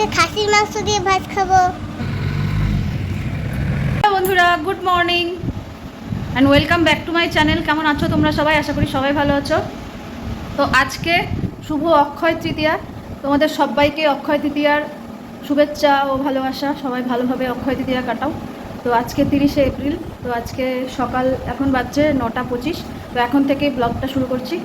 আজকে খাসির মাংস দিয়ে ভাত খাব। বন্ধুরা good morning and welcome back to my channel কেমন আছো তোমরা সবাই? আশা করি সবাই ভালো আছো। তো আজকে শুভ অক্ষয় তৃতীয়া। তোমাদের সবাইকে অক্ষয় তৃতীয়ার শুভেচ্ছা ও ভালোবাসা। সবাই ভালোভাবে অক্ষয় তৃতীয়া কাটাও। তো আজকে তিরিশে এপ্রিল। তো আজকে সকাল, এখন বাজছে নটা পঁচিশ। তো এখন থেকে ব্লগটা শুরু করছি।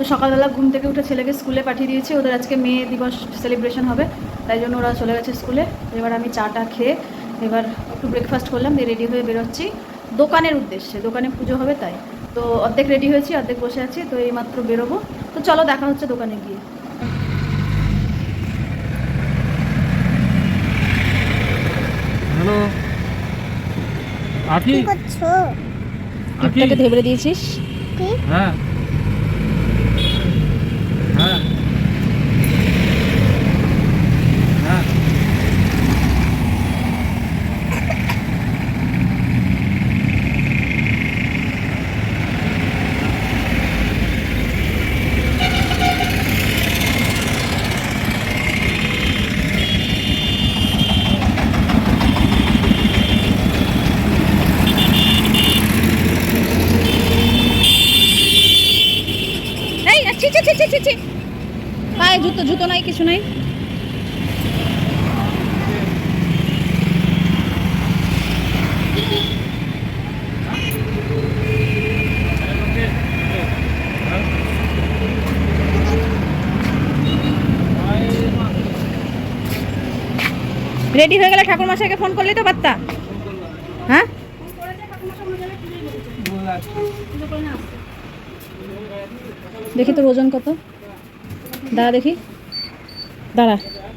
তো সকালবেলা ঘুম থেকে উঠে ছেলেকে স্কুলে পাঠিয়ে দিয়েছি। ওদের আজকে মে দিবস সেলিব্রেশন হবে তাই জন্য ওরা চলে গেছে স্কুলে। এবার আমি চাটা খেয়ে এবার একটু ব্রেকফাস্ট করলাম দিয়ে রেডি হয়ে বেরোচ্ছি। দোকানের উদ্দেশ্যে দোকানে পুজো হবে তাই। তো অর্ধেক রেডি হয়েছি অর্ধেক বসে আছি তো এইমাত্র বেরোবো। তো চলো দেখা হচ্ছে দোকানে গিয়ে। হ্যালো। আকি? কি করছ? দিয়েছিস? কি হ্যাঁ হ্যাঁ এই ছি ছি পায়ে জুতো জুতো নাই, কিছু নাই। রেডি হয়ে গেলে ঠাকুর মশাইকে ফোন করলেই তো পারতা হ্যাঁ? দেখি তোর ওজন কত? দাঁড়া দেখি। দাঁড়া।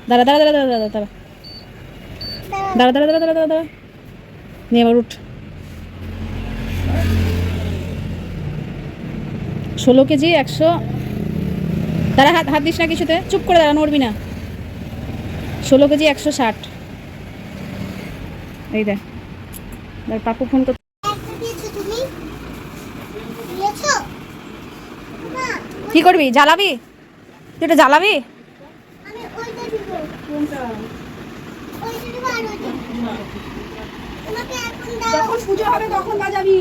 দাঁড়া দাঁড়া দাঁড়া দাঁড়া দাঁড়া দাঁড়া। দাঁড়া দাঁড়া দাঁড়া নিয়ে আবার উঠ। ষোলো কেজি, একশো। দাঁড়া, হাত হাত দিস না কিছুতে। চুপ করে দাঁড়া, নড়বি না। ষোলো কেজি, একশো ষাট। এই দেখ। পাপু ফোন কি করবি? জ্বালাবি? এটা জ্বালাবি? যখন তখন বাজাবি।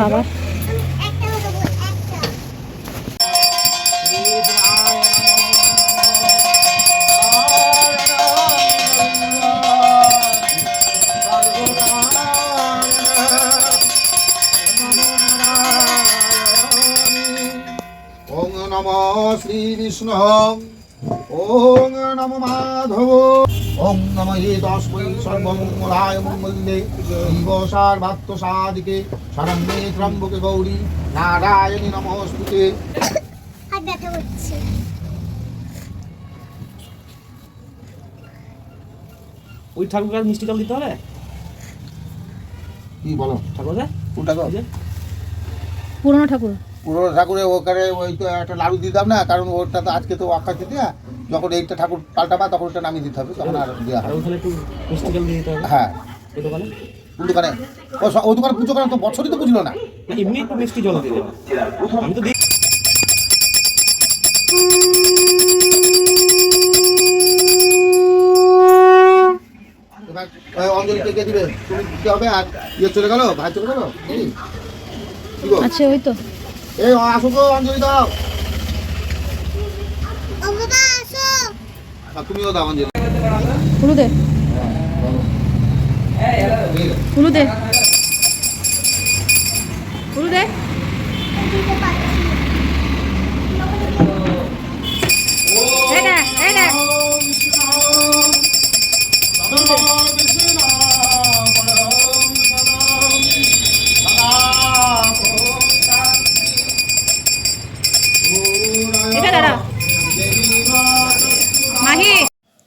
বাবা। বিষ্ণু ওং নম মাধব। ওং নম হে তস্मै সর্বমঙ্গলায় মঙ্গলে দিবসার ভাত্ত সাদিকে শরণ্যে ত্রম্বকে গৌরী। নারায়ণী নমস্তুতে। ওই ঠাকুরকে আর মিষ্টি জল দিতে হবে? কি বলো? গো? যে, পুরনো ঠাকুর। পুরো ঠাকুরের ওখানে ওই তো একটা লাড়ু দিতাম না কারণ ওটা তো আজকে তো অক্ষয় তৃতীয়া যখন এইটা ঠাকুর পাল্টাবা তখন ওটা নামিয়ে দিতে হবে তখন আর দেওয়া দিতে হ্যাঁ। ওই দোকানে? কোন দোকানে। ও ও দোকানে পুজো করেন তো বছরই তো বুঝলো না। না, এমনি একটু মিষ্টি জল দিয়ে আমি তো দিই এবার ওই অঞ্জলি কে দিবে? তুমি দিতে হবে? আর ইয়ে চলে গেল? ভাই চলে গেল? 예, 와, 소금 한 줄이다. 엄마 수. 아, 나 금이가 나간 지. 부르대. 어, 어. 부르대.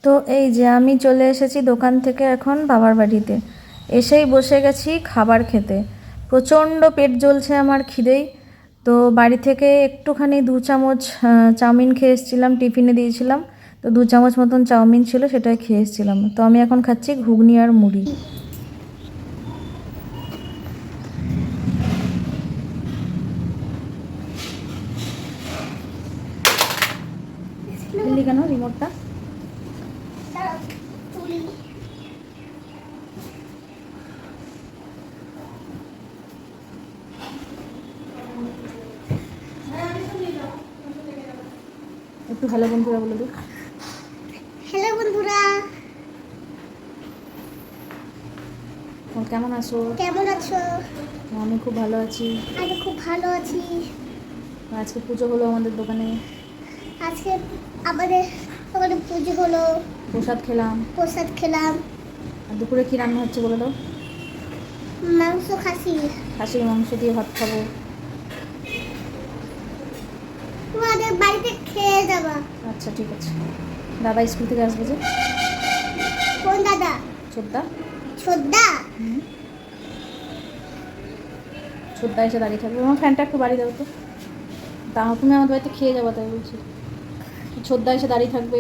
তো এই যে আমি চলে এসেছি দোকান থেকে এখন বাবার বাড়িতে। এসেই বসে গেছি খাবার খেতে। প্রচণ্ড পেট জ্বলছে আমার খিদেই। তো বাড়ি থেকে একটুখানি দু চামচ চাউমিন খেয়ে এসেছিলাম, টিফিনে দিয়েছিলাম। তো দু চামচ মতন চাউমিন ছিল, সেটাই খেয়ে এসেছিলাম। তো আমি এখন খাচ্ছি ঘুগনি আর মুড়ি। একটু ভালো বন্ধুরা বলে দিই। হ্যালো বন্ধুরা। তোমার কেমন আছো? কেমন আছো? আমি খুব ভালো আছি। আমি খুব ভালো আছি। আজকে পুজো হলো আমাদের দোকানে। আজকে আমাদের ওখানে পুজো হলো। প্রসাদ খেলাম। প্রসাদ খেলাম। আর দুপুরে কী রান্না হচ্ছে বলে দাও মাংস খাসি। খাসির মাংস দিয়ে ভাত খাব তোমাদের বাড়িতে খেয়ে যাবা। আচ্ছা ঠিক আছে। দাদা স্কুল থেকে আসবে যে? কোন দাদা? ছোটদা? ছোদ্দা হুম। ছোটদা এসে দাঁড়িয়ে থাকবে। আমার ফ্যানটা একটু বাড়ি দাও তো। তা তুমি আমাদের বাড়িতে খেয়ে যাব তাই বলছি। ছোটদা এসে দাঁড়িয়ে থাকবে।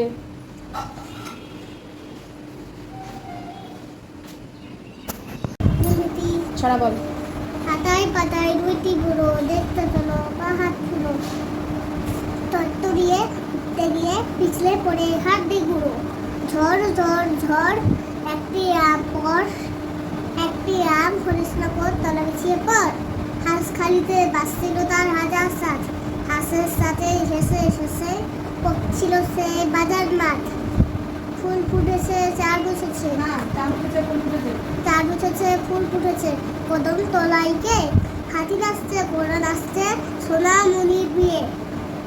ছড়া বল। পাতায় পাতায় দুইটি গুঁড়ো দেখতে চলো বা হাত ফুলো পিছলে পড়ে হাত দিয়ে গুঁড়ো ঝড় ঝড় ঝড় একটি আম পর একটি আম হরিস না পর তলা বিছিয়ে পর। হাঁস খালিতে বাঁচছিল তার হাজার সাজ। হাঁসের সাথে হেসে হেসে পড়ছিল সে বাজার মাঠ। ফুল ফুটেছে চার বসেছে। চার উঠেছে ফুল ফুটেছে। কদম তলাইকে হাতি নাচছে ঘোড়া নাচছে সোনা মনির বিয়ে।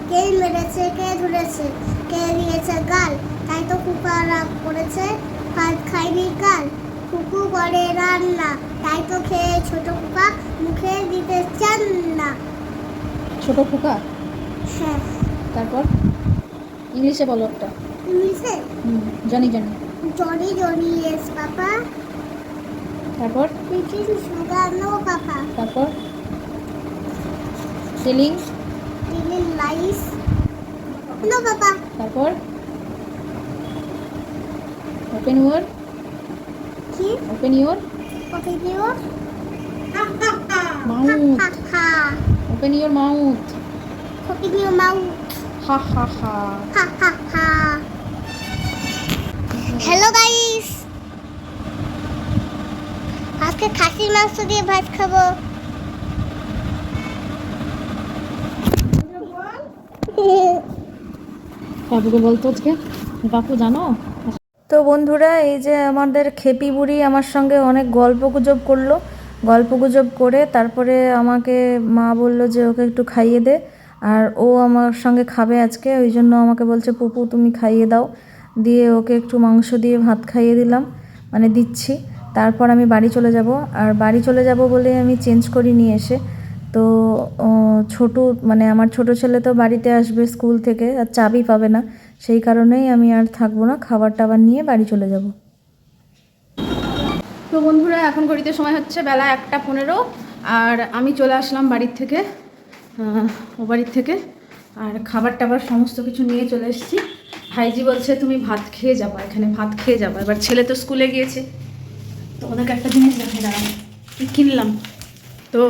কে মেরেছে কে ধরেছে কে দিয়েছে গাল? তাই তো কুকা রাগ করেছে ভাত খাইনি কাল। কুকু করে রান্না। তাই তো খেয়ে ছোট কুকা মুখে দিতে চান না। ছোট কুকা হ্যাঁ। তারপর? ইংলিশে বলো একটা। ইংলিশে? হুম জানি জানি। জনি জনি এস পাপা তারপর? সুগার নো পাপা তারপর? দিলেন লাইস তারপর? ওপেন কি ওপেন ইউর ওকে দিও মাউথ ওপেন মাউথ ওকে দিও মাউ হা হা হা হা হা হা হ্যালো গাইস আজকে খাসির মাংস দিয়ে ভাত খাব। বলতো আজকে? বাপু, জানো? তো বন্ধুরা, এই যে আমাদের খেপি বুড়ি আমার সঙ্গে অনেক গল্প গুজব করল। গল্প গুজব করে তারপরে আমাকে মা বলল যে ওকে একটু খাইয়ে দে, আর ও আমার সঙ্গে খাবে আজকে। ওই জন্য আমাকে বলছে, পুপু, তুমি খাইয়ে দাও। দিয়ে ওকে একটু মাংস দিয়ে ভাত খাইয়ে দিলাম মানে দিচ্ছি। তারপর আমি বাড়ি চলে যাব, আর বাড়ি চলে যাব বলে আমি চেঞ্জ করি নিয়ে এসে। তো ছোটু মানে আমার ছোট ছেলে তো বাড়িতে আসবে স্কুল থেকে, আর চাবি পাবে না। সেই কারণেই আমি আর থাকব না, খাবার টাবার নিয়ে বাড়ি চলে যাব। তো বন্ধুরা, এখন ঘড়িতে সময় হচ্ছে বেলা একটা পনেরো, আর আমি চলে আসলাম বাড়ির থেকে ও বাড়ির থেকে, আর খাবার টাবার সমস্ত কিছু নিয়ে চলে এসেছি। ভাইজি বলছে, তুমি ভাত খেয়ে যাবা, এখানে ভাত খেয়ে যাবা। এবার ছেলে তো স্কুলে গিয়েছে। তো ওদেরকে একটা জিনিস দেখাই দাঁড়ান কিনলাম? তো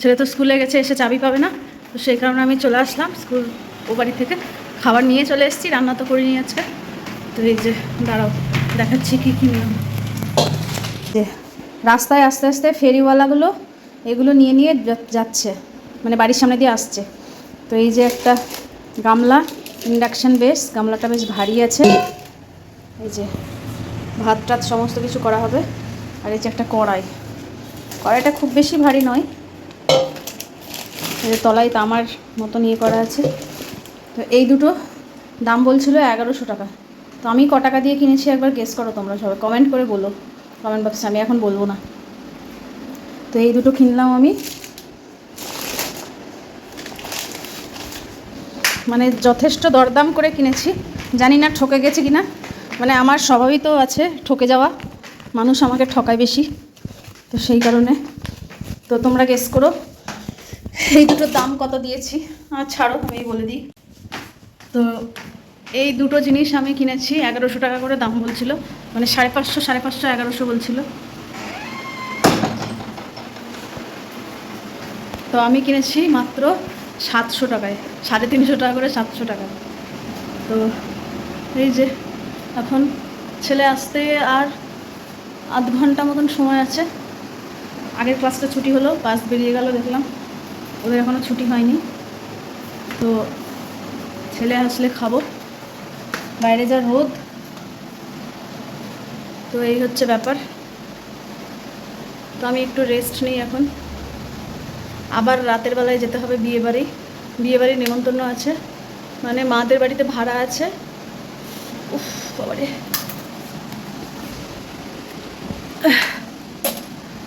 ছেলে তো স্কুলে গেছে, এসে চাবি পাবে না। তো সেই কারণে আমি চলে আসলাম স্কুল ও বাড়ি থেকে। খাবার নিয়ে চলে এসেছি, রান্না তো করিনি আজকে। তো এই যে, দাঁড়াও, দেখাচ্ছি কী কিনলাম যে রাস্তায় আস্তে আস্তে ফেরিওয়ালাগুলো এগুলো নিয়ে নিয়ে যাচ্ছে মানে বাড়ির সামনে দিয়ে আসছে। তো এই যে একটা গামলা, ইন্ডাকশান বেস গামলাটা বেশ ভারী আছে। এই যে ভাত টাত সমস্ত কিছু করা হবে। আর এই যে একটা কড়াই। কড়াইটা খুব বেশি ভারী নয়। তলায় তামার মতো নিয়ে করা আছে। তো এই দুটো দাম বলছিল এগারোশো টাকা। তো আমি ক টাকা দিয়ে কিনেছি একবার গেস করো তোমরা সবাই। কমেন্ট করে বলো। কমেন্ট বক্সে আমি এখন বলব না। তো এই দুটো কিনলাম আমি। মানে যথেষ্ট দরদাম করে কিনেছি। জানি না ঠকে গেছে কি না মানে আমার স্বভাবই তো আছে, ঠকে যাওয়া। মানুষ আমাকে ঠকায় বেশি। তো সেই কারণে তো তোমরা গেস করো। এই দুটোর দাম কত দিয়েছি? আর ছাড়ো, আমি বলে দিই। তো এই দুটো জিনিস আমি কিনেছি, এগারোশো টাকা করে দাম বলছিল। মানে সাড়ে পাঁচশো সাড়ে পাঁচশো, এগারোশো বলছিল। তো আমি কিনেছি মাত্র সাতশো টাকায়, সাড়ে তিনশো টাকা করে সাতশো টাকা। তো এই যে, এখন ছেলে আসতে আর আধ ঘণ্টা মতন সময় আছে। আগের ক্লাসটা ছুটি হলো বাস বেরিয়ে গেল, দেখলাম। ওদের এখনও ছুটি হয়নি। তো ছেলে আসলে খাব। বাইরে যা রোদ। তো এই হচ্ছে ব্যাপার। তো আমি একটু রেস্ট নিই এখন। আবার রাতের বেলায় যেতে হবে বিয়ে বাড়ি বিয়ে বাড়ির নেমন্তন্ন আছে। মানে মাদের বাড়িতে ভাড়া আছে। উফ, বাবারে।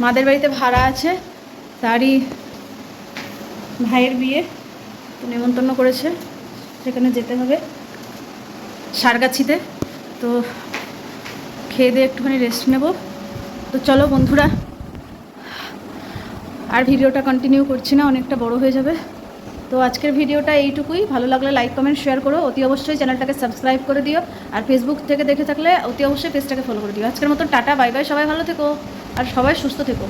মাদের বাড়িতে ভাড়া আছে, তারই ভাইয়ের বিয়ে নেমন্তন্ন করেছে, সেখানে যেতে হবে সারগাছিতে। তো খেয়ে দিয়ে একটুখানি রেস্ট নেব। তো চলো বন্ধুরা, আর ভিডিওটা কন্টিনিউ করছি না, অনেকটা বড় হয়ে যাবে। তো আজকের ভিডিওটা এইটুকুই। ভালো লাগলে লাইক কমেন্ট শেয়ার করো। অতি অবশ্যই চ্যানেলটাকে সাবস্ক্রাইব করে দিও। আর ফেসবুক থেকে দেখে থাকলে অতি অবশ্যই পেজটাকে ফলো করে দিও। আজকের মতো টাটা বাই বাই সবাই ভালো থেকো। আর সবাই সুস্থ থেকো।